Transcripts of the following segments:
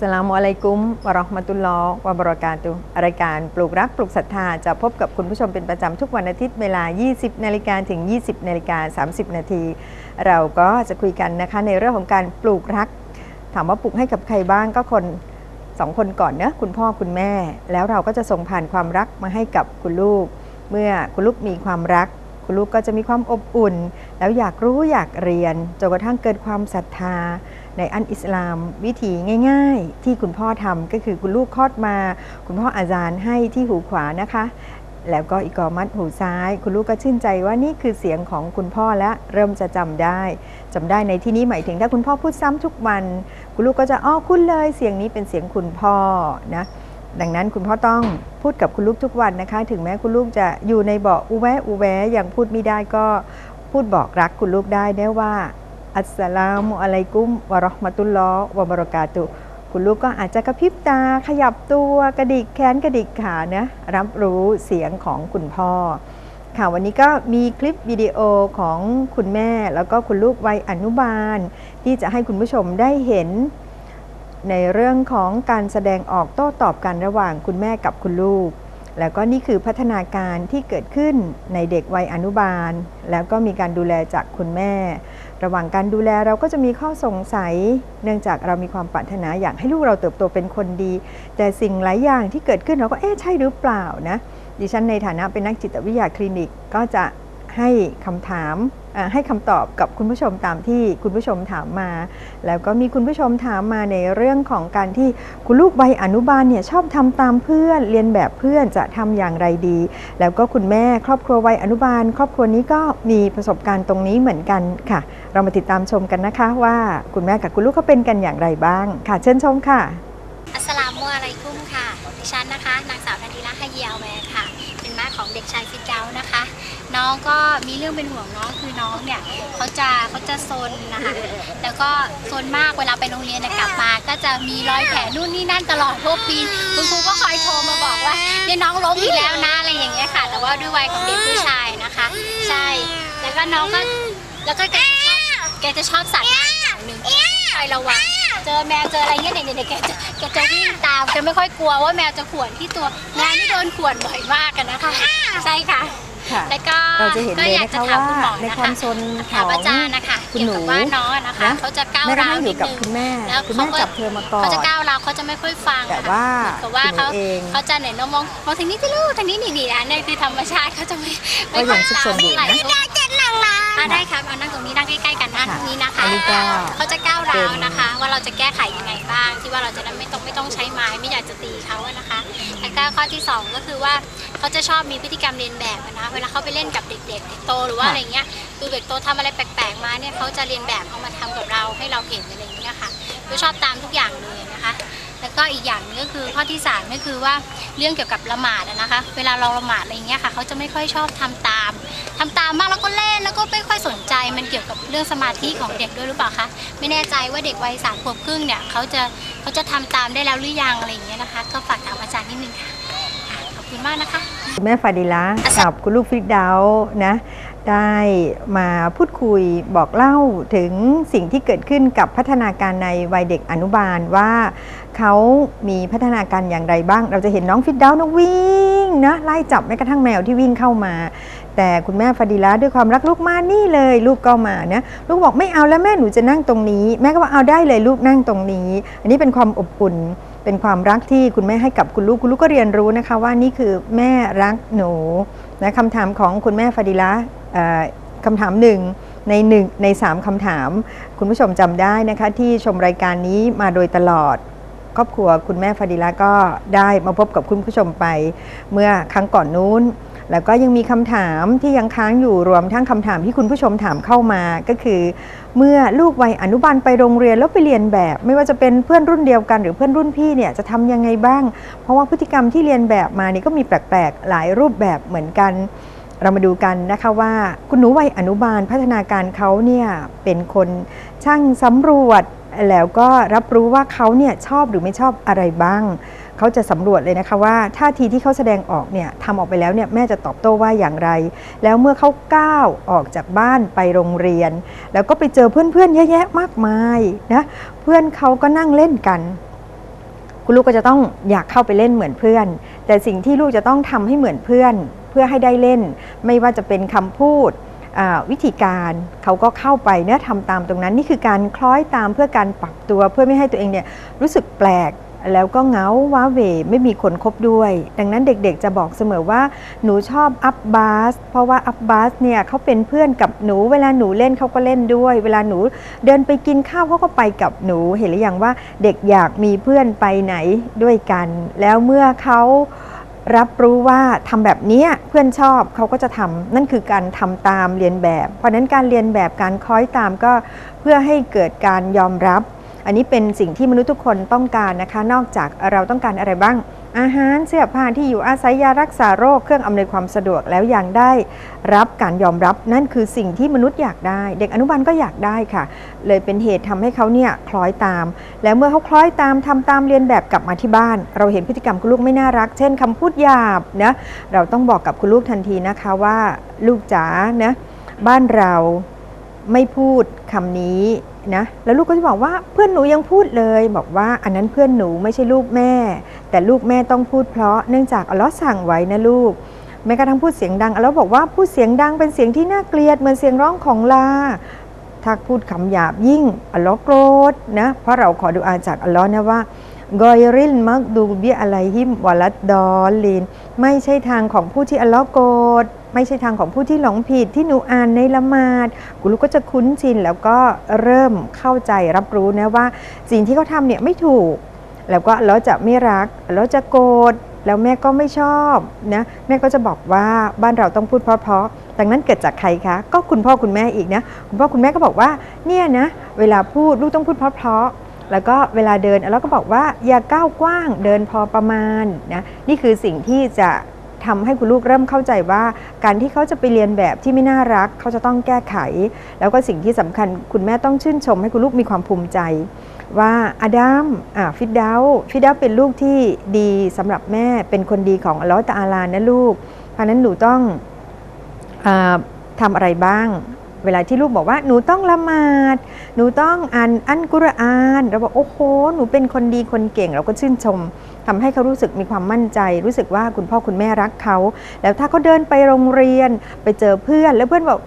สลามอะลัยกุมวะราะห์มะตุลลอวะบรากาตุรายการปลูกรักปลูกศรัทธาจะพบกับคุณผู้ชมเป็นประจำทุกวันอาทิตย์เวลา 20 นาฬิกาถึง 20 นาฬิกา 30 นาที เราก็จะคุยกันนะคะในเรื่องของการปลูกรัก ถามว่าปลูกให้กับใครบ้างก็คนสองคนก่อนเนะคุณพ่อคุณแม่ แล้วเราก็จะส่งผ่านความรักมาให้กับคุณลูก เมื่อคุณลูกมีความรัก คุณลูกก็จะมีความอบอุ่น แล้วอยากรู้อยากเรียนจนกระทั่งเกิดความศรัทธา ในอันอิสลามวิธีง่าย ๆ ที่คุณพ่อทำก็คือคุณลูกคลอดมา คุณพ่ออาจารย์ให้ที่หูขวานะคะ แล้วก็อีกอมัดหูซ้าย คุณลูกก็ชื่นใจว่านี่คือเสียงของคุณพ่อและเริ่มจะจำได้จำได้ในที่นี้หมายถึงถ้าคุณพ่อพูดซ้ำทุกวัน คุณลูกก็จะอ้อคุ้นเลยเสียงนี้เป็นเสียงคุณพ่อนะดังนั้นคุณพ่อต้องพูดกับคุณลูกทุกวันนะคะ ถึงแม้คุณลูกจะอยู่ในเบาะอุแวะอุแวะยังพูดไม่ได้ก็พูดบอกรักคุณลูกได้ได้ว่า อัสสลามุอะลัยกุมวะราะห์มะตุลลอฮ์วะบะเราะกาตุคุณลูกก็อาจจะกระพริบตาขยับตัวกระดิกแขนกระดิกขานะรับรู้เสียงของคุณพ่อ ค่ะวันนี้ก็มีคลิปวิดีโอของคุณแม่ แล้วก็คุณลูกวัยอนุบาล ที่จะให้คุณผู้ชมได้เห็นในเรื่องของการแสดงออกโต้ตอบกันระหว่างคุณแม่กับคุณลูก แล้วก็นี่คือพัฒนาการที่เกิดขึ้นในเด็กวัยอนุบาล แล้วก็มีการดูแลจากคุณแม่ ระหว่างการดูแลเราก็จะมีข้อสงสัย เนื่องจากเรามีความปรารถนาอยากให้ลูกเราเติบโตเป็นคนดี แต่สิ่งหลายอย่างที่เกิดขึ้นเราก็เอ๊ะใช่หรือเปล่านะดิฉันในฐานะเป็นนักจิตวิทยาคลินิกก็จะ ให้คำถามให้คำตอบกับคุณผู้ชมตามที่คุณผู้ชมถามมา แล้วก็มีคุณผู้ชมถามมาในเรื่องของการที่คุณลูกวัยอนุบาลเนี่ยชอบทำตามเพื่อนเรียนแบบเพื่อนจะทำอย่างไรดี แล้วก็คุณแม่ครอบครัววัยอนุบาล ครอบครัวนี้ก็มีประสบการณ์ตรงนี้เหมือนกันค่ะ เรามาติดตามชมกันนะคะว่าคุณแม่กับคุณลูกเขาเป็นกันอย่างไรบ้าง ค่ะเชิญชมค่ะอัสสลามุอะลัยกุม น้องก็มีเรื่องเป็นห่วงน้องคือน้องเนี่ยเขาจะเขาจะซนนะคะแล้วก็ซนมากเวลาไปโรงเรียนเนี่ยกลับมา ก็จะมีรอยแผลนู่นนี่นั่นตลอดพวกปีคุณครูก็คอยโทรมาบอกว่าเนี่ยน้องล้มอีกแล้วนะอะไรอย่างเงี้ยค่ะ แต่ว่าด้วยวัยของเด็กผู้ชายนะคะ ใช่แล้วก็น้องก็แล้วก็แกจะชอบแกจะชอบสัตว์อย่างหนึ่งคอยระวังเจอแมวเจออะไรเงี้ยเด็กๆแกจะแกจะวิ่งตามแกไม่ค่อยกลัวว่าแมวจะข่วนที่ตัวแมวที่โดนข่วนบ่อยมากกันนะคะ ใช่ค่ะ ค่ะแล้วก็เราจะเห็นก็เลยอยากนะจะคะถามว่าคุณหมอในนะควาคะมซนขถามองอาจารย์นะคะคุณเกี่ยวหนูกับว่าน้องอะนะคะนะเขาจะก้าวแม้กระร้าทั่วงอนิยู่ดกับนึงคุณแม่แล้วคุณแม่เขาก็จับเธอมาก่อนเขาจะก้าวร้าวเขาจะไม่ค่อยฟังแต่อะค่ะว่าเหมือนกับว่าคุณหนูเขาเองเขาจะไหนน้องมองมองทางนี้ที่ลูกทางนี้นี่นี่นะเนี่ยคือธรรมชาติเขาจะไม่ก็ยังซุกซนอยู่นะได้เจ็ดหนังนะ ได้ครับเอานั่งตรงนี้นั่งใกล้ๆกันนะค่ะตรงนี้นะคะอันนี้ก็เขาจะก้าวร้าวเป็นนะคะ ว่าเราจะแก้ไขยังไงบ้าง ที่ว่าเราจะได้ไม่ต้องไม่ต้องใช้ไม้ไม่อยากจะตีเขาอะนะคะแล้วก็ข้อที่สองก็คือว่าเขาจะชอบมีพฤติกรรมเรียนแบบอะนะเวลาเขาไปเล่นกับเด็กๆเด็กโตหรือว่าอะไรเงี้ยคือเด็กโตทำอะไรแปลกๆมาเนี่ยเขาจะเรียนแบบเอามาทำกับเราให้เราเห็นอะไรอย่างเงี้ยค่ะคือชอบตามทุกอย่างเลยนะคะแล้วก็อีกอย่างหนึงก็คือข้อที่สามก็คือว่าเรื่องเกี่ยวกับละหมาดอะนะคะ เวลาเราละหมาดอะไรอย่างเงี้ยค่ะเขาจะไม่ค่อยชอบทำตาม ทำตามมากแล้วก็เล่นแล้วก็ไม่ค่อยสนใจมันเกี่ยวกับเรื่องสมาธิของเด็กด้วยหรือเปล่าคะไม่แน่ใจว่าเด็กวัยสามขวบครึ่งเนี่ยเขาจะเขาจะทำตามได้แล้วหรือยังอะไรอย่างเงี้ยนะคะ ก็ฝากถามอาจารย์นิดนึงค่ะค่ะขอบคุณมากนะคะคุณแม่ฟาดิละอาจารย์กับคุณลูกฟิกดาวนะได้มาพูดคุยบอกเล่าถึงสิ่งที่เกิดขึ้นกับพัฒนาการในวัยเด็กอนุบาลว่าเขามีพัฒนาการอย่างไรบ้าง เราจะเห็นน้องฟิดดาวนะวิ่งนะไล่จับแม้กระทั่งแมวที่วิ่งเข้ามา แต่คุณแม่ฟาดิละด้วยความรักลูกมากนี่เลยลูกก็มานะลูกบอกไม่เอาแล้วแม่หนูจะนั่งตรงนี้ แม่ก็ว่าเอาได้เลยลูกนั่งตรงนี้ อันนี้เป็นความอบอุ่นเป็นความรักที่คุณแม่ให้กับคุณลูกคุณลูกก็เรียนรู้นะคะว่านี่คือแม่รักหนูนะคำถามของคุณแม่ฟาดิละเอ่อคำถามหนึ่งในหนึ่งในสามคำถาม คุณผู้ชมจำได้นะคะที่ชมรายการนี้มาโดยตลอดครอบครัวคุณแม่ฟาดิละก็ได้มาพบกับคุณผู้ชมไป เมื่อครั้งก่อนนู้น แล้วก็ยังมีคำถามที่ยังค้างอยู่รวมทั้งคำถามที่คุณผู้ชมถามเข้ามาก็คือ เมื่อลูกวัยอนุบาลไปโรงเรียนแล้วไปเรียนแบบ ไม่ว่าจะเป็นเพื่อนรุ่นเดียวกันหรือเพื่อนรุ่นพี่เนี่ยจะทำยังไงบ้าง เพราะว่าพฤติกรรมที่เรียนแบบมานี่ก็มีแปลกๆหลายรูปแบบเหมือนกัน เรามาดูกันนะคะว่า คุณหนูวัยอนุบาลพัฒนาการเขาเนี่ยเป็นคนช่างสำรวจแล้วก็รับรู้ว่าเขาเนี่ยชอบหรือไม่ชอบอะไรบ้าง เขาจะสำรวจเลยนะคะว่าท่าทีที่เขาแสดงออกเนี่ยทำออกไปแล้วเนี่ยแม่จะตอบโต้ว่าอย่างไร แล้วเมื่อเขาก้าวออกจากบ้านไปโรงเรียน แล้วก็ไปเจอเพื่อนๆเยอะแยะมากมายนะเพื่อนเขาก็นั่งเล่นกันคุณลูกก็จะต้องอยากเข้าไปเล่นเหมือนเพื่อน แต่สิ่งที่ลูกจะต้องทำให้เหมือนเพื่อน เพื่อให้ได้เล่น ไม่ว่าจะเป็นคำพูดวิธีการเขาก็เข้าไปเนื้อทำตามตรงนั้น นี่คือการคล้อยตามเพื่อการปรับตัวเพื่อไม่ให้ตัวเองเนี่ยรู้สึกแปลก แล้วก็เงาว้าเวไม่มีคนคบด้วย ดังนั้นเด็กๆจะบอกเสมอว่าหนูชอบอัพบาสเพราะว่าอัพบาสเนี่ยเขาเป็นเพื่อนกับหนู เวลาหนูเล่นเขาก็เล่นด้วย เวลาหนูเดินไปกินข้าวเขาก็ไปกับหนูเห็นหรือยังว่าเด็กอยากมีเพื่อนไปไหนด้วยกัน แล้วเมื่อเขารับรู้ว่าทำแบบนี้เพื่อนชอบเขาก็จะทำนั่นคือการทำตามเรียนแบบ เพราะฉะนั้นการเรียนแบบการคล้อยตามก็เพื่อให้เกิดการยอมรับ อันนี้เป็นสิ่งที่มนุษย์ทุกคนต้องการนะคะ นอกจากเราต้องการอะไรบ้าง อาหารเสื้อผ้าที่อยู่อาศัยยารักษาโรคเครื่องอำนวยความสะดวกแล้วยังได้รับการยอมรับนั่นคือสิ่งที่มนุษย์อยากได้ เด็กอนุบาลก็อยากได้ค่ะ เลยเป็นเหตุทำให้เขาเนี่ยคล้อยตาม แล้วเมื่อเขาคล้อยตามทำตามเรียนแบบกลับมาที่บ้าน เราเห็นพฤติกรรมคุณลูกไม่น่ารัก เช่นคำพูดหยาบนะเราต้องบอกกับคุณลูกทันทีนะคะว่าลูกจ๋านะบ้านเราไม่พูดคำนี้ นะแล้วลูกก็จะบอกว่าเพื่อนหนูยังพูดเลย บอกว่าอันนั้นเพื่อนหนูไม่ใช่ลูกแม่ แต่ลูกแม่ต้องพูดเพราะเนื่องจากอัลเลอฮ์สั่งไว้นะลูกแม้กระทั่งพูดเสียงดังอัลเลอฮ์บอกว่าพูดเสียงดังเป็นเสียงที่น่าเกลียดเหมือนเสียงร้องของลาถ้าพูดคำหยาบยิ่งอัลเลอฮ์โกรธนะเพราะเราขอดูอาจากอัลเลอฮ์นะว่า กอยริลมักดูบิอะไรฮิมวลัดดอลลิน ไม่ใช่ทางของผู้ที่อัลลอฮ์โกรธไม่ใช่ทางของผู้ที่หลงผิดที่หนูอ่านในละหมาดกุลูกก็จะคุ้นชินแล้วก็เริ่มเข้าใจรับรู้นะว่า สิ่งที่เขาทำเนี่ยไม่ถูก แล้วก็เราจะไม่รักเราจะโกรธแล้วแม่ก็ไม่ชอบนะแม่ก็จะบอกว่าบ้านเราต้องพูดเพราะๆดังนั้นเกิดจากใครคะ ก็คุณพ่อคุณแม่อีกนะ คุณพ่อคุณแม่ก็บอกว่าเนี่ยนะ เวลาพูดลูกต้องพูดเพราะๆ แล้วก็เวลาเดินเราก็บอกว่าอย่าก้าวกว้างเดินพอประมาณนะนี่คือสิ่งที่จะทำให้คุณลูกเริ่มเข้าใจว่า การที่เขาจะไปเรียนแบบที่ไม่น่ารัก เขาจะต้องแก้ไข แล้วก็สิ่งที่สำคัญคุณแม่ต้องชื่นชม ให้คุณลูกมีความภูมิใจ ว่าอดัมอ่าฟิดเดาฟิดเดาเป็นลูกที่ดีสำหรับแม่เป็นคนดีของอัลลอฮฺตะอาลานะลูกเพราะนั้นหนูต้องอทำอะไรบ้าง เวลาที่ลูกบอกว่าหนูต้องละหมาด หนูต้องอ่านอันกุรอาน เราบอกโอ้โหหนูเป็นคนดีคนเก่งเราก็ชื่นชมทำให้เขารู้สึกมีความมั่นใจ รู้สึกว่าคุณพ่อคุณแม่รักเขา แล้วถ้าเขาเดินไปโรงเรียนไปเจอเพื่อนแล้วเพื่อนบอก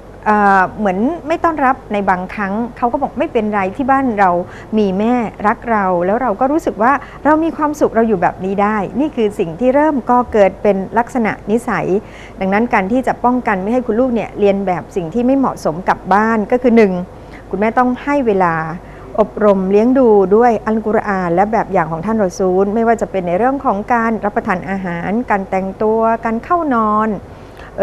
เหมือนไม่ต้อนรับในบางครั้งเขาก็บอกไม่เป็นไรที่บ้านเรามีแม่รักเรา แล้วเราก็รู้สึกว่าเรามีความสุขเราอยู่แบบนี้ได้ นี่คือสิ่งที่เริ่มก็เกิดเป็นลักษณะนิสัย ดังนั้นการที่จะป้องกันไม่ให้คุณลูกเนี่ยเรียนแบบสิ่งที่ไม่เหมาะสมกับบ้านก็คือหนึ่งคุณแม่ต้องให้เวลาอบรมเลี้ยงดูด้วยอัลกุรอาน และแบบอย่างของท่านรอซูล ไม่ว่าจะเป็นในเรื่องของการรับประทานอาหาร การแต่งตัว การเข้านอน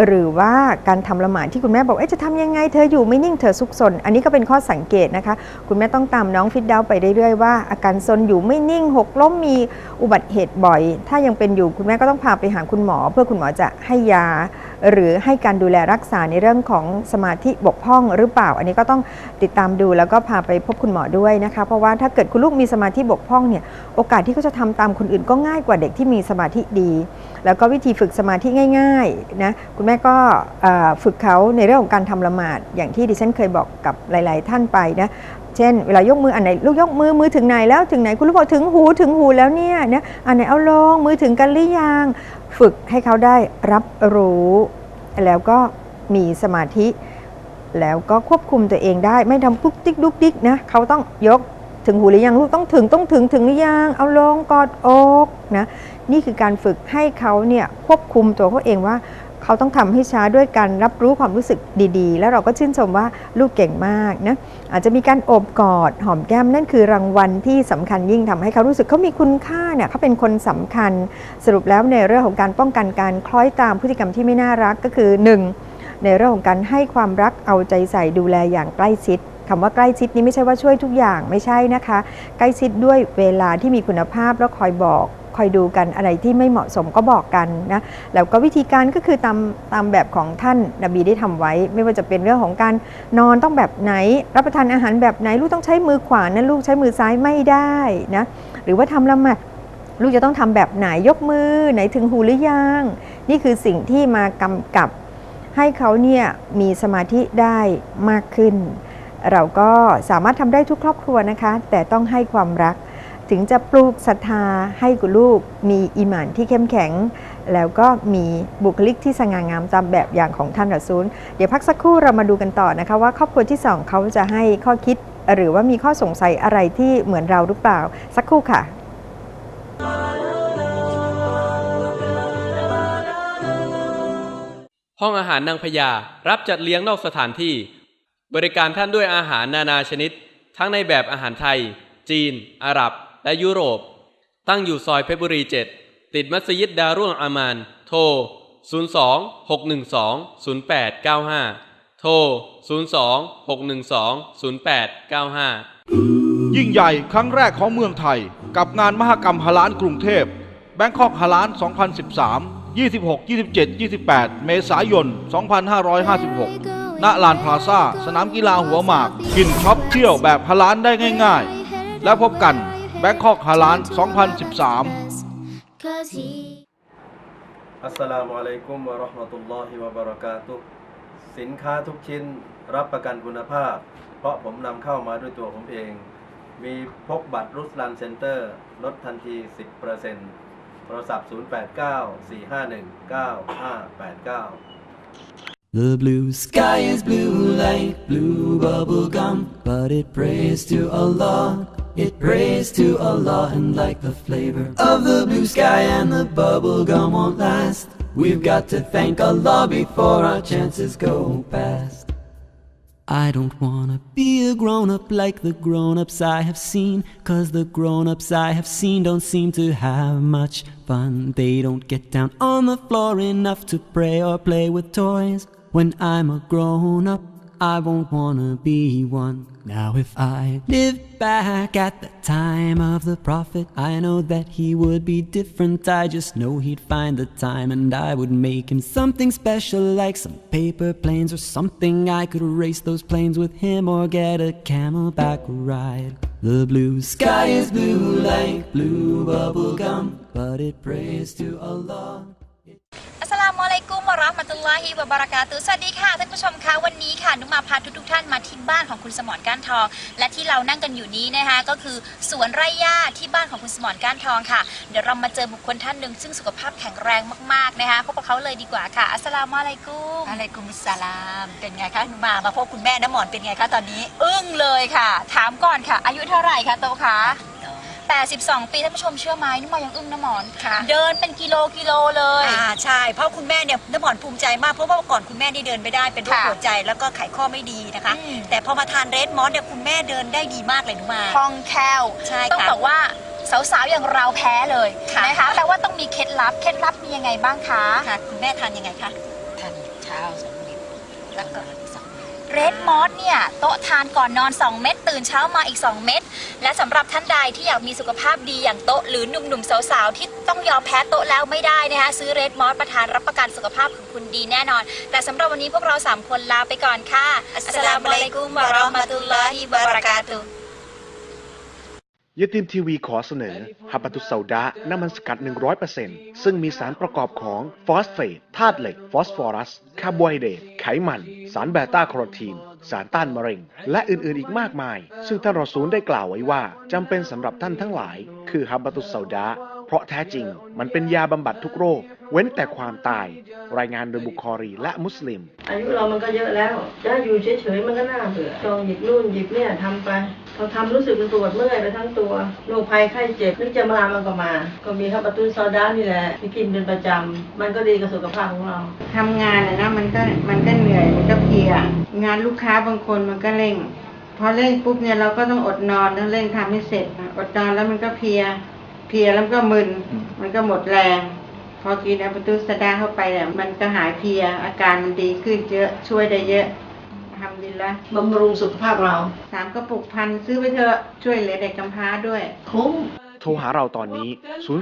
หรือว่าการทำละหมาดที่คุณแม่บอกเอ๊ะจะทำยังไงเธออยู่ไม่นิ่งเธอซุกซนอันนี้ก็เป็นข้อสังเกตนะคะ คุณแม่ต้องตามน้องฟิตเดาไปเรื่อยๆว่า อาการซนอยู่ไม่นิ่งหกล้มมีอุบัติเหตุบ่อย ถ้ายังเป็นอยู่คุณแม่ก็ต้องพาไปหาคุณหมอ เพื่อคุณหมอจะให้ยาหรือให้การดูแลรักษาในเรื่องของสมาธิบกพร่องหรือเปล่า อันนี้ก็ต้องติดตามดูแล้วก็พาไปพบคุณหมอด้วยนะคะ เพราะว่าถ้าเกิดคุณลูกมีสมาธิบกพร่องเนี่ยโอกาสที่เขาจะทำตามคนอื่นก็ง่ายกว่าเด็กที่มีสมาธิดี แล้วก็วิธีฝึกสมาธิง่ายๆนะคุณแม่ก็ฝึกเขาในเรื่องของการทำละหมาดอย่างที่ดิฉันเคยบอกกับหลาย ๆ ท่านไปนะ เช่น เวลายกมืออันไหนลูกยกมือมือถึงไหนแล้วถึงไหนคุณลูกบอกถึงหูถึงหูแล้วเนี่ยนะอันไหนเอาลงมือถึงกันหรือยังฝึกให้เขาได้รับรู้ แล้วก็มีสมาธิ แล้วก็ควบคุมตัวเองได้ไม่ทำกุ๊กติ๊กดุ๊กดิกนะเขาต้องยกถึงหูหรือยังลูกต้องถึงต้องถึงถึงหรือยังเอาลงกอดอกนะนี่คือการฝึกให้เขาเนี่ยควบคุมตัวเขาเองว่า เขาต้องทำให้ช้าด้วยการรับรู้ความรู้สึกดีๆ แล้วเราก็ชื่นชมว่าลูกเก่งมากนะอาจจะมีการโอบกอดหอมแก้มนั่นคือรางวัลที่สำคัญยิ่งทำให้เขารู้สึกเขามีคุณค่าเนี่ยเขาเป็นคนสำคัญสรุปแล้วในเรื่องของการป้องกันการคล้อยตามพฤติกรรมที่ไม่น่ารักก็คือ 1. ในเรื่องของการให้ความรักเอาใจใส่ดูแลอย่างใกล้ชิดคำว่าใกล้ชิดนี้ไม่ใช่ว่าช่วยทุกอย่างไม่ใช่นะคะ ใกล้ชิดด้วยเวลาที่มีคุณภาพแล้วคอยบอก คอยดูกันอะไรที่ไม่เหมาะสมก็บอกกันนะแล้วก็วิธีการก็คือตามตามแบบของท่านนบีได้ทำไว้ ไม่ว่าจะเป็นเรื่องของการนอนต้องแบบไหน รับประทานอาหารแบบไหน ลูกต้องใช้มือขวานะลูกใช้มือซ้ายไม่ได้นะหรือว่าทำละหมาดลูกจะต้องทำแบบไหนยกมือไหนถึงหูหรือยัง นี่คือสิ่งที่มากำกับให้เขาเนี่ยมีสมาธิได้มากขึ้น เราก็สามารถทำได้ทุกครอบครัวนะคะ แต่ต้องให้ความรัก ถึงจะปลูกศรัทธาให้คุณลูก มีอีหมานที่เข้มแข็ง แล้วก็มีบุคลิกที่สง่างามตามแบบอย่างของท่านรอซูล เดี๋ยวพักสักครู่เรามาดูกันต่อนะคะว่าครอบครัวที่สองเขาจะให้ข้อคิด หรือว่ามีข้อสงสัยอะไรที่เหมือนเราหรือเปล่า สักครู่ค่ะห้องอาหารนางพญารับจัดเลี้ยงนอกสถานที่ บริการท่านด้วยอาหารนานาชนิด ทั้งในแบบอาหารไทย จีน อาหรับ และยุโรป ตั้งอยู่ซอยเพชรบุรี 7 ติดมัสยิดดารุลอามาน โทร 02 612 0895 โทร 02 612 0895 ยิ่งใหญ่ครั้งแรกของเมืองไทย กับงานมหกรรมฮาลานกรุงเทพแบงคอกฮาลาน 2013 26 27 28 เมษายน 2556 ณ ลานพลาซ่าสนามกีฬาหัวหมาก กินช็อปเที่ยวแบบฮาลานได้ง่าย ๆ แล้วพบกัน แบงคอกฮาลาน 2013 Cause he อัสสลามุอะลัยกุมวะเราะห์มะตุลลอฮิวะบะเราะกาตุฮ์สินค้าทุกชิ้นรับประกันคุณภาพ เพราะผมนำเข้ามาด้วยตัวผมเอง มีพกบัตรรุสลันเซ็นเตอร์ ลดทันที 10%โทรศัพท์ 089 451 9589 The blue sky is blue like blue bubble gum, but it prays to Allah. It prays to Allah, and like the flavor of the blue sky and the bubble gum won't last. We've got to thank Allah before our chances go past. I don't wanna be a grown up like the grown ups I have seen. Cause the grown ups I have seen don't seem to have much fun. They don't get down on the floor enough to pray or play with toys. When I'm a grown up, I won't wanna be one. Now, if I live back at the time of the Prophet, I know that he would be different. I just know he'd find the time and I would make him something special, like some paper planes or something. I could race those planes with him or get a camelback ride. The blue sky is blue like blue bubble gum, but it prays to Allah. อัสสลามุอะลัยกุมวะเราะห์มะตุลลอฮิวะบะเราะกาตุฮ์สวัสดีค่ะท่านผู้ชมคะวันนี้ค่ะนุมาพาทุกทุกๆท่านมาที่บ้านของคุณสมรก้านทอง และที่เรานั่งกันอยู่นี้นะคะก็คือสวนไร่หญ้าที่บ้านของคุณสมรก้านทองค่ะ เดี๋ยวเรามาเจอบุคคลท่านหนึ่งซึ่งสุขภาพแข็งแรงมากๆนะคะพบกับเขาเลยดีกว่าค่ะ อัสสลามุอะลัยกุม อะลัยกุมสสลาม เป็นไงคะหนูมามาพบคุณแม่น้ำหมอนเป็นไงคะตอนนี้ อึ้งเลยค่ะ ถามก่อนค่ะ อายุเท่าไหร่คะโตคะ 82 ปีท่านผู้ชมเชื่อไหมนุมายังอึ้งนะหมอน ค่ะ เดินเป็นกิโลกิโลเลย อ่าใช่ เพราะคุณแม่เนี่ยน้ำหมอนภูมิใจมาก เพราะว่าก่อนคุณแม่นี่เดินไม่ได้เป็นโรคค่ะหัวใจแล้วก็ไขข้อไม่ดีนะคะ อืม แต่พอมาทานเรดมอสเนี่ยคุณแม่เดินได้ดีมากเลยหนูมา คล่องแคล่วใช่ต้องค่ะบอกว่าสาวๆอย่างเราแพ้เลยค่ะ นะคะแปลว่าต้องมีเคล็ดลับเคล็ดลับมียังไงบ้างคะ ค่ะคุณแม่ทานยังไงคะ ทานเช้าสองเม็ดแล้วก็สอง เรดมอสเนี่ยโต๊ะทานก่อนนอน 2 เม็ดตื่นเช้ามาอีก 2 เม็ดและสำหรับท่านใดที่อยากมีสุขภาพดีอย่างโต๊ะหรือหนุ่มๆสาวๆที่ต้องยอมแพ้โต๊ะแล้วไม่ได้นะคะซื้อเรดมอสประทานรับประกันสุขภาพของคุณดีแน่นอน แต่สำหรับวันนี้พวกเราสามคนลาไปก่อนค่ะอัสสลามุอะลัยกุมวะเราะห์มะตุลลอฮิวะบะเราะกาตุฮ์ ยติมทีวีขอเสนอฮับปะตุสซาดะน้ำมันสกัด 100%ซึ่งมีสารประกอบของฟอสเฟตธาตุเหล็ก ฟอสฟอรัส คาร์โบไฮเดรตไขมัน สารเบต้าแคโรทีน สารต้านมะเร็ง และอื่นๆอีกมากมาย ซึ่งท่านรอซูลได้กล่าวไว้ว่าจำเป็นสำหรับท่านทั้งหลาย คือฮับปะตุสซาดะ เพราะแท้จริงมันเป็นยาบำบัดทุกโรค เว้นแต่ความตาย รายงานโดยบุคอรีและมุสลิม อายุเรามันก็เยอะแล้วจะอยู่เฉยๆมันก็น่าเบื่อลองหยิบนู่นหยิบเนี่ยทำไปพอทำรู้สึกมันปวดเมื่อยไปทั้งตัวโรคภัยไข้เจ็บนึกจะมามันก็มา ก็มีข้าวปลาตุ้นซอดานี่แหละที่กินเป็นประจำมันก็ดีกับสุขภาพของเราทำงานอะนะมันก็มันก็เหนื่อยมันก็เพลียงานลูกค้าบางคนมันก็เร่งพอเร่งปุ๊บเนี่ยเราก็ต้องอดนอนต้องเร่งทำให้เสร็จอดนอนแล้วมันก็เพลีย เพลียแล้วมันก็มึน มันก็หมดแรง พอกินอัปตุสดาเข้าไปเนี่ยมันก็หายเพลียอาการมันดีขึ้นเยอะช่วยได้เยอะทำดีละบำรุงสุขภาพเราสามกระปุกพันซื้อไปเถอะช่วยเหลือเด็กกำพร้าด้วยคุ้มโทรหาเราตอนนี้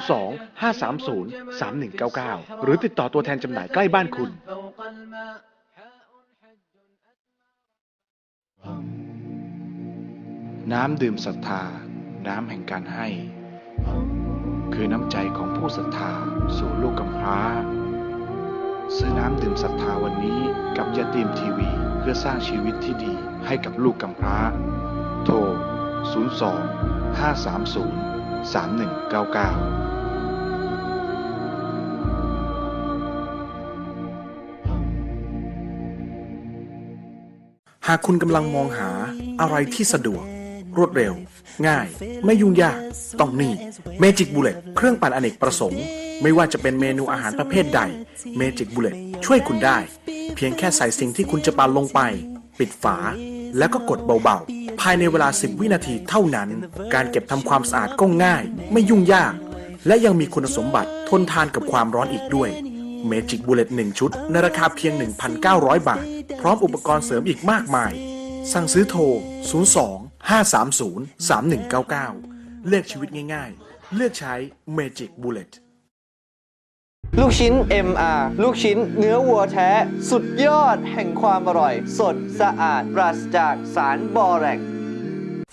02 530 3199 หรือติดต่อตัวแทนจำหน่ายใกล้บ้านคุณ น้ำดื่มศรัทธา น้ำแห่งการให้ คือน้ำใจของผู้ศรัทธาสู่ลูกกำพร้า ซื้อน้ำดื่มศรัทธาวันนี้กับยาตีมทีวี เพื่อสร้างชีวิตที่ดีให้กับลูกกำพร้า โทร 02 530 3199หากคุณกำลังมองหาอะไรที่สะดวก รวดเร็ว ง่าย ไม่ยุ่งยาก ต้องนี่ Magic Bullet เครื่องปั่นอเนกประสงค์ ไม่ว่าจะเป็นเมนูอาหารประเภทใด Magic Bullet ช่วยคุณได้ เพียงแค่ใส่สิ่งที่คุณจะปั่นลงไป ปิดฝา แล้วก็กดเบาๆ ภายในเวลา 10 วินาทีเท่านั้น การเก็บทำความสะอาดก็ง่าย ไม่ยุ่งยาก และยังมีคุณสมบัติทนทานกับความร้อนอีกด้วย Magic Bullet 1ชุด ในราคาเพียง 1,900 บาท พร้อมอุปกรณ์เสริมอีกมากมาย สั่งซื้อโทร 02 530 3199 เลือกชีวิตง่ายๆ เลือกใช้ Magic Bullet ลูกชิ้น MR ลูกชิ้นเนื้อวัวแท้ สุดยอดแห่งความอร่อย สดสะอาดปราศจากสารบอแรก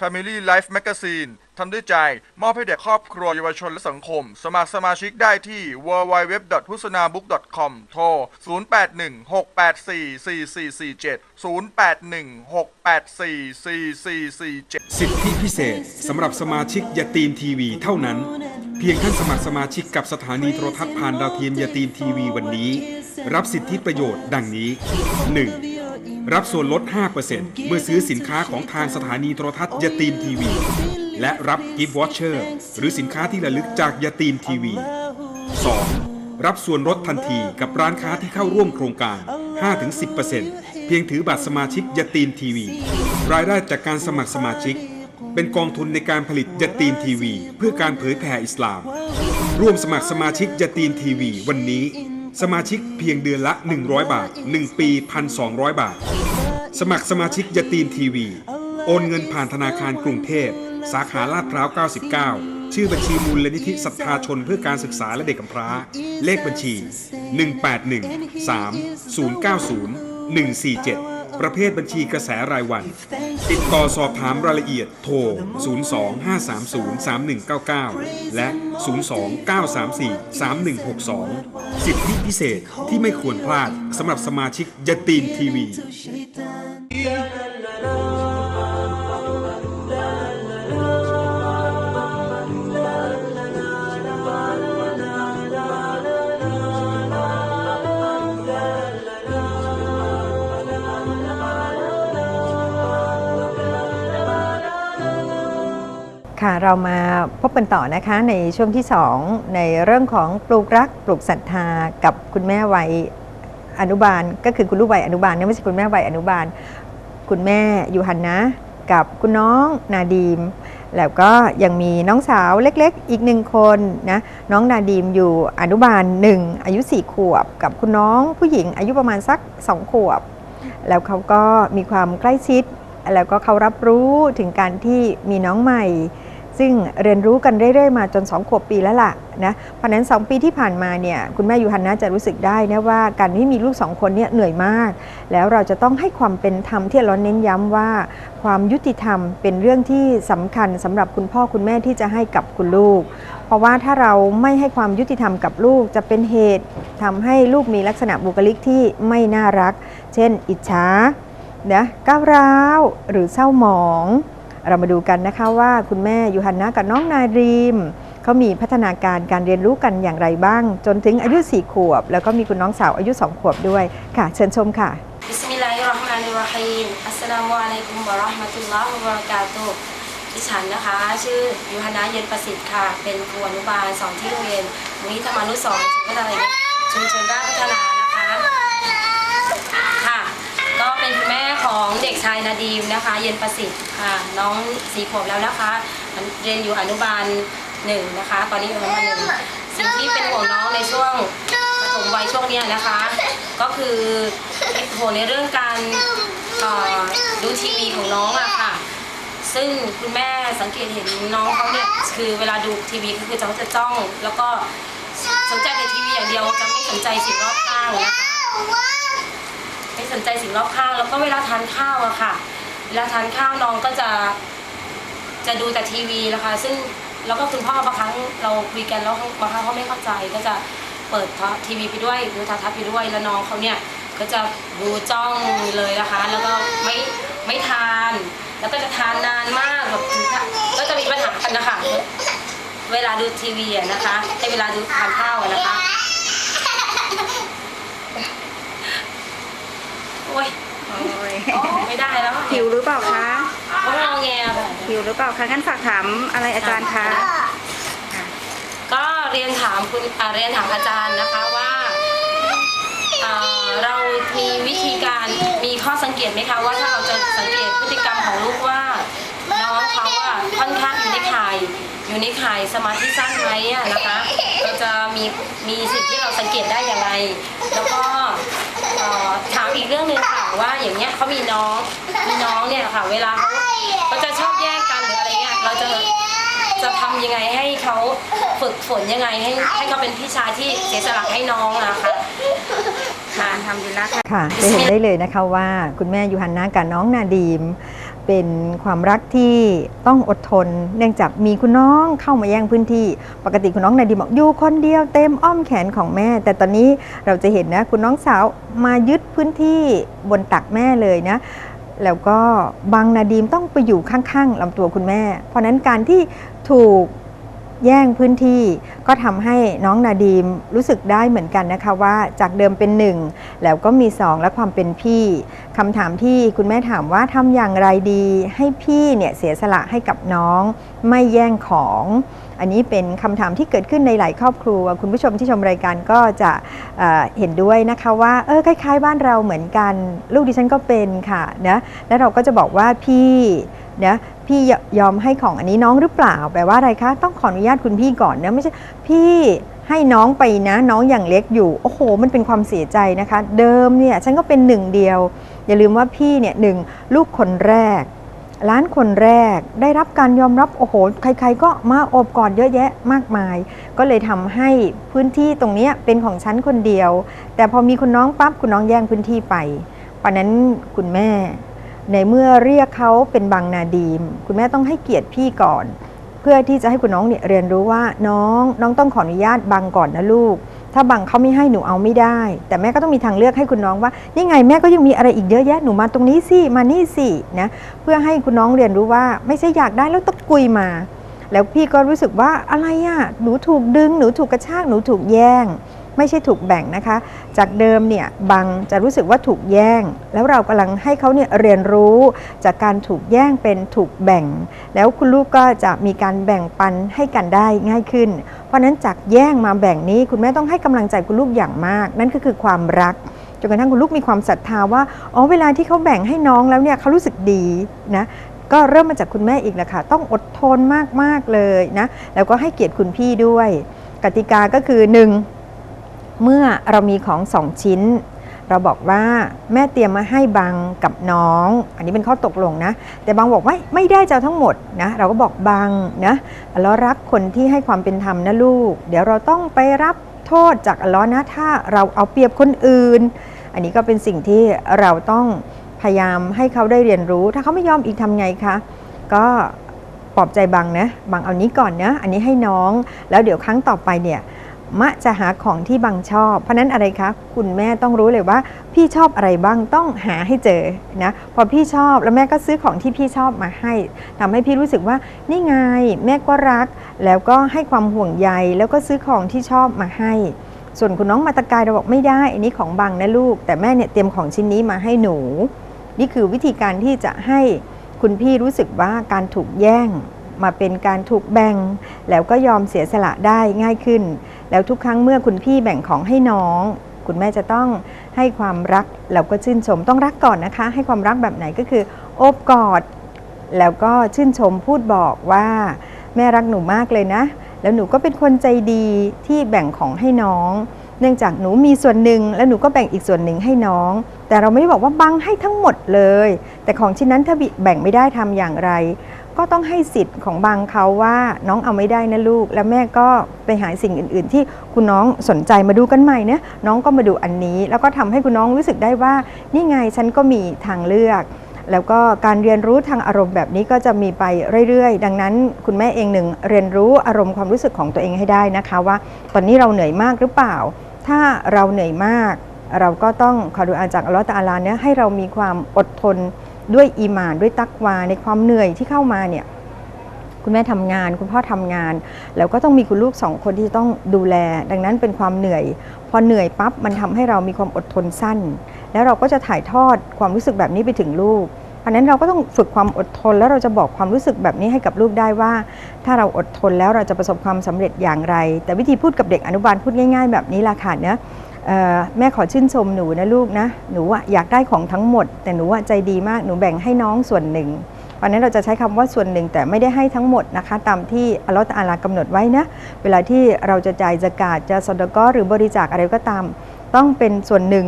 Family Life Magazine ทำด้วยใจ มอบให้เด็กครอบครัวเยาวชนและสังคม สมัครสมาชิกได้ที่ www.husanabook.com โทร 0816844447 0816844447 สิทธิพิเศษสำหรับสมาชิกยาตีมทีวีเท่านั้น เพียงท่านสมัครสมาชิกกับสถานีโทรทัศน์ผ่านดาวเทียมยาตีมทีวีวันนี้ รับสิทธิประโยชน์ดังนี้ 1. รับส่วนลด 5%เมื่อซื้อสินค้าของทางสถานีโทรทัศน์ยาตีมทีวี และรับกิฟต์วอชเชอร์ หรือสินค้าที่ระลึกจากยาตีมทีวี 2. รับส่วนลดทันทีกับร้านค้าที่เข้าร่วมโครงการ 5-10%เพียงถือบัตรสมาชิกยาตีมทีวี รายได้จากการสมัครสมาชิก เป็นกองทุนในการผลิตยาตีมทีวี เพื่อการเผยแผ่อิสลาม ร่วมสมัครสมาชิกยาตีมทีวี วันนี้ สมาชิกเพียงเดือนละ 100 บาท 1 ปี 1,200 บาท สมัครสมาชิกยาตีมทีวี โอนเงินผ่านธนาคารกรุงเทพ สาขาลาดพร้าว 99 ชื่อบัญชีมูลนิธิศรัทธาชนเพื่อการศึกษาและเด็กกำพร้า เลขบัญชี 181 3 090 147ประเภทบัญชีกระแสรายวัน ติดต่อสอบถามรายละเอียดโทร 02-530-3199 และ 02-934-3162 สิทธิพิเศษที่ไม่ควรพลาดสำหรับสมาชิกยตีนทีวี ค่ะเรามาพบกันต่อนะคะในช่วงที่ 2 ในเรื่องของปลูกรักปลูกศรัทธากับคุณแม่วัยอนุบาล ก็คือคุณลูกวัยอนุบาลเนี่ยไม่ใช่คุณแม่วัยอนุบาล คุณแม่ยูฮันนะ กับคุณน้องนาดีม แล้วก็ยังมีน้องสาวเล็กๆ อีกหนึ่งคนนะน้องนาดีมอยู่อนุบาลหนึ่งอายุ 4 ขวบ กับคุณน้องผู้หญิงอายุประมาณสัก 2 ขวบ แล้วเขาก็มีความใกล้ชิด แล้วก็เขารับรู้ถึงการที่มีน้องใหม่ ซึ่งเรียนรู้กันเรื่อยๆมาจน 2 ขวบปีแล้วล่ะนะเพราะนั้น 2 ปีที่ผ่านมาเนี่ยคุณแม่ยูฮันนะจะรู้สึกได้นะว่าการที่มีลูก 2 คนเนี่ยเหนื่อยมาก แล้วเราจะต้องให้ความเป็นธรรมที่เราเน้นย้ำว่า ความยุติธรรมเป็นเรื่องที่สำคัญสำหรับคุณพ่อคุณแม่ที่จะให้กับคุณลูก เพราะว่าถ้าเราไม่ให้ความยุติธรรมกับลูกจะเป็นเหตุทำให้ลูกมีลักษณะบุคลิกที่ไม่น่ารัก เช่น อิจฉานะก้าวร้าวหรือเศร้าหมอง เรามาดูกันนะคะว่าคุณแม่ยูฮันนะกับน้องนารีมเขามีพัฒนาการการเรียนรู้กันอย่างไรบ้าง จนถึงอายุ 4 ขวบ แล้วก็มีคุณน้องสาวอายุ 2 ขวบด้วยค่ะ เชิญชมค่ะบิสมิลลาฮิรราะห์มานิรเราะฮีมอัสสลามุอะลัยกุมวะเราะห์มะตุลลอฮ์วะบะเราะกาตุดิฉันนะคะ ชื่อยูฮันนะเย็นประสิทธิ์ค่ะ เป็นครูอนุบาลสอนที่โรงเรียนมุนิธรรมานุสรณ์ชุมชนราชพัฒนา ของเด็กชายนาดีมนะคะ เย็นประสิทธิ์ค่ะน้องสี่ขวบแล้วนะคะเรียนอยู่อนุบาลหนึ่งนะคะ ตอนนี้อยู่อนุบาลหนึ่งสิ่งที่เป็นห่วงน้องในช่วงปฐมวัยช่วงนี้นะคะ ก็คือห่วงในเรื่องการดูทีวีของน้องอะค่ะซึ่งคุณแม่สังเกตเห็นน้องเขาเนี่ยคือเวลาดูทีวีก็คือเขาจะจ้องแล้วก็สนใจแต่ทีวีอย่างเดียวจะไม่สนใจสิ่งรอบข้างนะคะ สนใจสิ่งรอบข้างแล้วก็เวลาทานข้าวอะค่ะ เวลาทานข้าวน้องก็จะ จะดูแต่ทีวีนะคะ ซึ่งแล้วก็คุณพ่อบางครั้งเราคุยกันแล้วบางครั้งเขาไม่เข้าใจ ก็จะเปิดทีวีไปด้วยดูโทรทัศน์ไปด้วยแล้วน้องเขาเนี่ยก็จะดูจ้องเลยนะคะ แล้วก็ไม่ไม่ทาน แล้วก็จะทานนานมากแบบก็จะมีปัญหากันนะคะเวลาดูทีวีอะนะคะไอเวลาดูทานข้าวนะคะ โอ้ยไม่ได้แล้วหิวหรือเปล่าคะเขางอแงค่ะหิวหรือเปล่าคะงั้นฝากถามอะไรอาจารย์คะก็เรียนถามคุณอ่าเรียนถามอาจารย์นะคะว่าเอ่อเรามีวิธีการมีข้อสังเกตไหมคะว่าถ้าเราจะสังเกตพฤติกรรมของลูกว่าน้องเขาอะค่อนข้างอยู่ในข่ายอยู่ในข่ายสมาธิสั้นไหมอะนะคะเราจะมีมีสิ่งที่เราสังเกตได้อย่างไร แล้วก็เอ่อ ถามอีกเรื่องหนึ่งค่ะว่าอย่างเงี้ยเขามีน้องมีน้องเนี่ยค่ะ เวลาเขาเขาจะชอบแยกกันหรืออะไรเงี้ยเราจะจะทำยังไงให้เขาฝึกฝนยังไงให้ให้เขาเป็นพี่ชายที่เสียสละให้น้องนะคะ ค่ะทำดีละค่ะ ค่ะจะเห็นได้เลยนะคะว่าคุณแม่ยูฮันนากับน้องนาดีม เป็นความรักที่ต้องอดทน เนื่องจากมีคุณน้องเข้ามาแย่งพื้นที่ ปกติคุณน้องนาดีบอกอยู่คนเดียวเต็มอ้อมแขนของแม่ แต่ตอนนี้เราจะเห็นนะคุณน้องสาวมายึดพื้นที่บนตักแม่เลยนะแล้วก็บางนาดีมต้องไปอยู่ข้างๆลำตัวคุณแม่ เพราะฉะนั้นการที่ถูก แย่งพื้นที่ ก็ทำให้น้องนาดีมรู้สึกได้เหมือนกันนะคะว่าจากเดิมเป็นหนึ่งแล้วก็มีสองและความเป็นพี่คำถามที่คุณแม่ถามว่าทำอย่างไรดี ให้พี่เนี่ยเสียสละให้กับน้อง ไม่แย่งของอันนี้เป็นคำถามที่เกิดขึ้นในหลายครอบครัว คุณผู้ชมที่ชมรายการก็จะเเห็นด้วยนะคะว่าเออคล้าย ๆ บ้านเราเหมือนกัน ลูกดิฉันก็เป็นค่ะนะแล้วเราก็จะบอกว่าพี่นะ พี่ยอมให้ของอันนี้น้องหรือเปล่า แปลว่าอะไรคะ ต้องขออนุญาตคุณพี่ก่อนนะไม่ใช่พี่ให้น้องไปนะ น้องอย่างเล็กอยู่ โอ้โห มันเป็นความเสียใจนะคะ เดิมเนี่ยฉันก็เป็นหนึ่งเดียว อย่าลืมว่าพี่เนี่ยหนึ่งลูกคนแรกล้านคนแรกได้รับการยอมรับโอ้โห ใครๆก็มาอบกอดเยอะแยะมากมาย ก็เลยทำให้พื้นที่ตรงนี้เป็นของฉันคนเดียว แต่พอมีคุณน้องปั๊บคุณน้องแย่งพื้นที่ไปเพราะนั้นคุณแม่ ในเมื่อเรียกเขาเป็นบางนาดีม คุณแม่ต้องให้เกียรติพี่ก่อน เพื่อที่จะให้คุณน้องเนี่ยเรียนรู้ว่าน้องน้องต้องขออนุญาตบังก่อนนะลูก ถ้าบังเขาไม่ให้หนูเอาไม่ได้ แต่แม่ก็ต้องมีทางเลือกให้คุณน้องว่านี่ไงแม่ก็ยังมีอะไรอีกเยอะแยะหนูมาตรงนี้สิมานี่สินะเพื่อให้คุณน้องเรียนรู้ว่าไม่ใช่อยากได้แล้วตะกุยมา แล้วพี่ก็รู้สึกว่าอะไรอะ่ะหนูถูกดึงหนูถูกกระชากหนูถูกแย่ง ไม่ใช่ถูกแบ่งนะคะ จากเดิมเนี่ยบางจะรู้สึกว่าถูกแย่ง แล้วเรากำลังให้เขาเนี่ยเรียนรู้จากการถูกแย่งเป็นถูกแบ่ง แล้วคุณลูกก็จะมีการแบ่งปันให้กันได้ง่ายขึ้น เพราะฉะนั้นจากแย่งมาแบ่งนี้ คุณแม่ต้องให้กำลังใจคุณลูกอย่างมาก นั่นก็คือความรักจนกระทั่งคุณลูกมีความศรัทธาว่าอ๋อเวลาที่เขาแบ่งให้น้องแล้วเนี่ยเขารู้สึกดีนะก็เริ่มมาจากคุณแม่อีกแหละค่ะต้องอดทนมากๆเลยนะแล้วก็ให้เกียรติคุณพี่ด้วย กติกาก็คือ 1. เมื่อเรามีของสองชิ้น เราบอกว่าแม่เตรียมมาให้บังกับน้อง อันนี้เป็นข้อตกลงนะ แต่บางบอกว่าไม่ได้จะเอาทั้งหมดนะ เราก็บอกบังนะอัลเลอฮ์รักคนที่ให้ความเป็นธรรมนะลูก เดี๋ยวเราต้องไปรับโทษจากอัลลอฮ์นะถ้าเราเอาเปรียบคนอื่น อันนี้ก็เป็นสิ่งที่เราต้องพยายามให้เขาได้เรียนรู้ ถ้าเขาไม่ยอมอีกทำไงคะ ก็ปลอบใจบังนะบังเอานี้ก่อนนะ อันนี้ให้น้อง แล้วเดี๋ยวครั้งต่อไปเนี่ย มะจะหาของที่บังชอบ เพราะนั้นอะไรคะ คุณแม่ต้องรู้เลยว่า พี่ชอบอะไรบ้างต้องหาให้เจอนะพอพี่ชอบแล้วแม่ก็ซื้อของที่พี่ชอบมาให้ทำให้พี่รู้สึกว่านี่ไงแม่ก็รัก แล้วก็ให้ความห่วงใยแล้วก็ซื้อของที่ชอบมาให้ส่วนคุณน้องมาตะกายเราบอกไม่ได้ อันนี้ของบังนะลูก แต่แม่เนี่ยเตรียมของชิ้นนี้มาให้หนู นี่คือวิธีการที่จะให้คุณพี่รู้สึกว่าการถูกแย่ง มาเป็นการถูกแบ่ง แล้วก็ยอมเสียสละได้ง่ายขึ้น แล้วทุกครั้งเมื่อคุณพี่แบ่งของให้น้อง คุณแม่จะต้องให้ความรักแล้วก็ชื่นชมต้องรักก่อนนะคะ ให้ความรักแบบไหนก็คือโอบกอด แล้วก็ชื่นชมพูดบอกว่า แม่รักหนูมากเลยนะ แล้วหนูก็เป็นคนใจดีที่แบ่งของให้น้องเนื่องจากหนูมีส่วนหนึ่งแล้วหนูก็แบ่งอีกส่วนหนึ่งให้น้อง แต่เราไม่ได้บอกว่าบังให้ทั้งหมดเลย แต่ของชิ้นนั้นถ้าแบ่งไม่ได้ทำอย่างไร ก็ต้องให้สิทธิ์ของบางเขาว่าน้องเอาไม่ได้นะลูก แล้วแม่ก็ไปหาสิ่งอื่น ๆ ที่คุณน้องสนใจมาดูกันใหม่เนี่ยน้องก็มาดูอันนี้ แล้วก็ทำให้คุณน้องรู้สึกได้ว่า นี่ไงฉันก็มีทางเลือก แล้วก็การเรียนรู้ทางอารมณ์แบบนี้ก็จะมีไปเรื่อย ๆ ดังนั้นคุณแม่เองหนึ่งเรียนรู้อารมณ์ความรู้สึกของตัวเองให้ได้นะคะว่า ตอนนี้เราเหนื่อยมากหรือเปล่า ถ้าเราเหนื่อยมาก เราก็ต้องขอดูอาจากอัลลอฮฺตะอาลาเนี่ยให้เรามีความอดทน ด้วยอีมานด้วยตักวาในความเหนื่อยที่เข้ามาเนี่ยคุณแม่ทำงาน คุณพ่อทำงาน แล้วก็ต้องมีคุณลูกสองคนที่ต้องดูแล ดังนั้นเป็นความเหนื่อย พอเหนื่อยปั๊บมันทำให้เรามีความอดทนสั้น แล้วเราก็จะถ่ายทอดความรู้สึกแบบนี้ไปถึงลูกเพราะนั้นเราก็ต้องฝึกความอดทนแล้วเราจะบอกความรู้สึกแบบนี้ให้กับลูกได้ว่า ถ้าเราอดทนแล้วเราจะประสบความสำเร็จอย่างไร แต่วิธีพูดกับเด็กอนุบาลพูดง่าย ๆ แบบนี้ล่ะค่ะเนะ แม่ขอชื่นชมหนูนะลูกนะ หนูอยากได้ของทั้งหมด แต่หนูใจดีมากหนูแบ่งให้น้องส่วนหนึ่งตอนนั้นเราจะใช้คำว่าส่วนหนึ่งแต่ไม่ได้ให้ทั้งหมดนะคะ ตามที่อัลลอฮฺอาลากำหนดไว้นะเวลาที่เราจะจ่ายสกาดจะสดก็หรือบริจาคอะไรก็ตาม ต้องเป็นส่วนหนึ่ง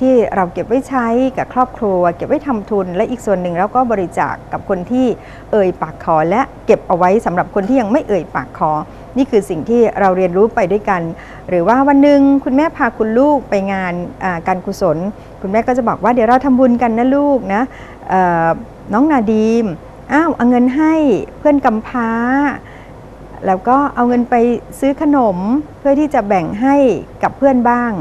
ที่เราเก็บไว้ใช้กับครอบครัว เก็บไว้ทำทุน และอีกส่วนหนึ่งเราก็บริจาคกับคนที่เอ่ยปากขอ และเก็บเอาไว้สำหรับคนที่ยังไม่เอ่ยปากขอ นี่คือสิ่งที่เราเรียนรู้ไปด้วยกัน หรือว่าวันหนึ่งคุณแม่พาคุณลูกไปงานการกุศล คุณแม่ก็จะบอกว่าเดี๋ยวเราทำบุญกันนะลูกนะน้องนาดีมอ้าวเอาเงินให้เพื่อนกำพร้าแล้วก็เอาเงินไปซื้อขนมเพื่อที่จะแบ่งให้กับเพื่อนบ้าง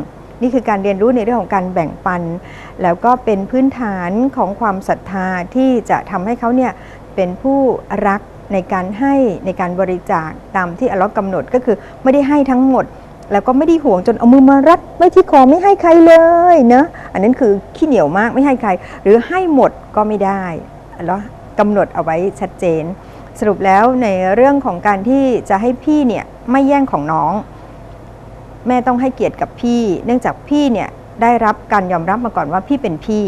นี่คือการเรียนรู้ในเรื่องของการแบ่งปัน แล้วก็เป็นพื้นฐานของความศรัทธาที่จะทำให้เขาเนี่ยเป็นผู้รักในการให้ในการบริจาคตามที่อัลเลอฮ์กำหนดก็คือไม่ได้ให้ทั้งหมด แล้วก็ไม่ได้ห่วงจนเอามือมารัดไว้ที่คอไม่ให้ใครเลยนะอันนั้นคือขี้เหนียวมากไม่ให้ใคร หรือให้หมดก็ไม่ได้อัลเลอฮ์กำหนดเอาไว้ชัดเจน สรุปแล้วในเรื่องของการที่จะให้พี่เนี่ยไม่แย่งของน้อง แม่ต้องให้เกียรติกับพี่ เนื่องจากพี่เนี่ยได้รับการยอมรับมาก่อนว่าพี่เป็นพี่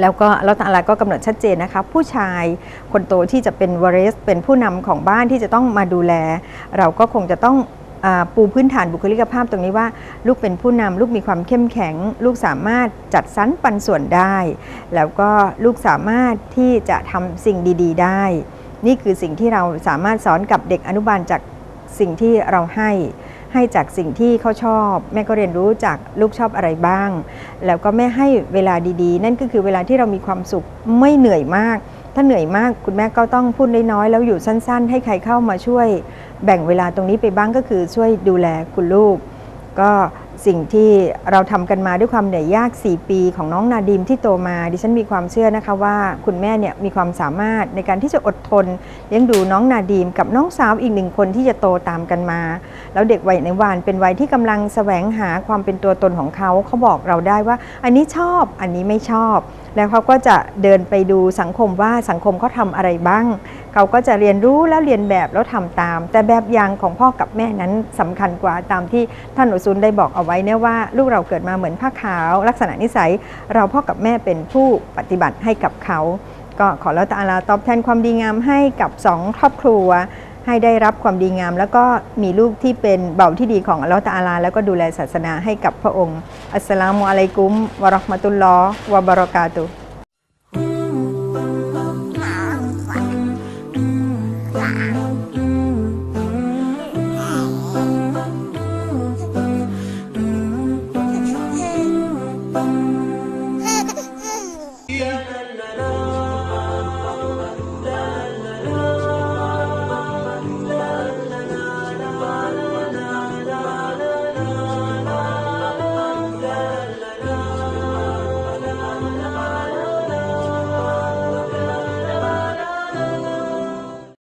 แล้วก็ลเลาตาลาก็กำหนดชัดเจนนะคะ ผู้ชายคนโตที่จะเป็นวาเรส เป็นผู้นำของบ้านที่จะต้องมาดูแล เราก็คงจะต้องปูพื้นฐานบุคลิกภาพตรงนี้ว่า ลูกเป็นผู้นำลูกมีความเข้มแข็ง ลูกสามารถจัดสรรปันส่วนได้ แล้วก็ลูกสามารถที่จะทำสิ่งดี ๆ ได้ นี่คือสิ่งที่เราสามารถสอนกับเด็กอนุบาลจากสิ่งที่เราให้ ให้จากสิ่งที่เขาชอบ แม่ก็เรียนรู้จากลูกชอบอะไรบ้าง แล้วก็แม่ให้เวลาดีๆ นั่นก็คือเวลาที่เรามีความสุขไม่เหนื่อยมาก ถ้าเหนื่อยมากคุณแม่ก็ต้องพูดน้อยๆแล้วอยู่สั้นๆ ให้ใครเข้ามาช่วย แบ่งเวลาตรงนี้ไปบ้างก็คือช่วยดูแลคุณลูก ก็ สิ่งที่เราทำกันมาด้วยความเหนื่อยยาก 4 ปีของน้องนาดีมที่โตมา ดิฉันมีความเชื่อนะคะว่าคุณแม่เนี่ยมีความสามารถในการที่จะอดทนเลี้ยงดูน้องนาดีมกับน้องสาวอีกหนึ่งคนที่จะโตตามกันมา แล้วเด็กวัยในวานเป็นวัยที่กำลังแสวงหาความเป็นตัวตนของเขาเขาบอกเราได้ว่า อันนี้ชอบอันนี้ไม่ชอบ แล้วเขาก็จะเดินไปดูสังคมว่าสังคมเขาทำอะไรบ้าง เขาก็จะเรียนรู้แล้วเรียนแบบแล้วทำตาม แต่แบบอย่างของพ่อกับแม่นั้นสำคัญกว่าตามที่ท่านอุซุนได้บอกเอาไว้เนี่ยว่า ลูกเราเกิดมาเหมือนผ้าขาว ลักษณะนิสัย เราพ่อกับแม่เป็นผู้ปฏิบัติให้กับเขา ก็ขอแล้วตาลาตอบแทนความดีงามให้กับสองครอบครัว ให้ได้รับความดีงาม แล้วก็มีลูกที่เป็นเบาที่ดีของอัลลอฮฺตาอาลา แล้วก็ดูแลศาสนาให้กับพระองค์ อัสสลามุอะลัยกุมวะราะห์มะตุลลอฮ์วะบะเราะกาตุ